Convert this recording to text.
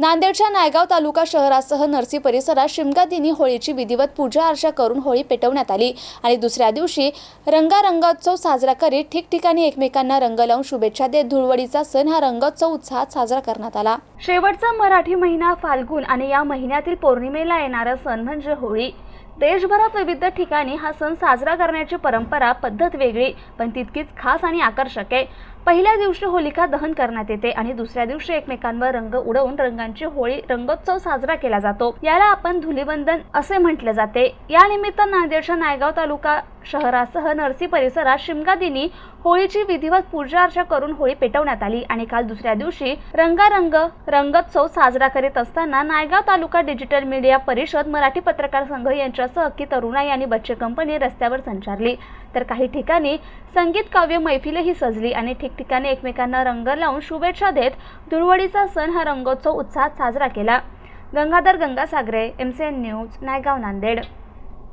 नांदेडच्या नायगाव तालुका शहरासह नरसी परिसरात शिमगा दिनी होळीची विधिवत पूजा अर्चा करून होळी पेटवण्यात आली आणि दुसऱ्या दिवशी रंगारंगोत्सव साजरा करीत ठिकठिकाणी एकमेकांना रंग लावून शुभेच्छा देत धुळवडीचा सण हा रंगोत्सव उत्साहात साजरा करण्यात आला. शेवटचा मराठी महिना फाल्गुन आणि या महिन्यातील पौर्णिमेला येणारा सण म्हणजे होळी. देशभरात विविध ठिकाणी हा सण साजरा करण्याची परंपरा पद्धत वेगळी पण तितकीच खास आणि आकर्षक आहे. पहिल्या दिवशी होलिका दहन करण्यात येते आणि दुसऱ्या दिवशी एकमेकांवर रंग उडवून रंगांची होळी रंगोत्सव साजरा केला जातो. याला आपण धुलीवंदन असे म्हटले जाते. या निमित्त नांदेडच्या नायगाव तालुका शहरासह नरसी परिसरात शिमगादिनी होळीची विधिवत पूजा अर्चा करून होळी पेटवण्यात आली आणि काल दुसऱ्या दिवशी रंगारंग रंगोत्सव साजरा करीत असताना नायगाव तालुका डिजिटल मीडिया परिषद मराठी पत्रकार संघ यांच्यासह की तरुणाई आणि बच्चे कंपनी रस्त्यावर संचारली. तर काही ठिकाणी संगीत काव्य मैफिलही सजली आणि ठिकठिकाणी एकमेकांना रंग लावून शुभेच्छा देत धुळवडीचा सण हा रंगोत्सव उत्साहात साजरा केला. Gangadhar Gangasagare M C N news Naigaon Nanded.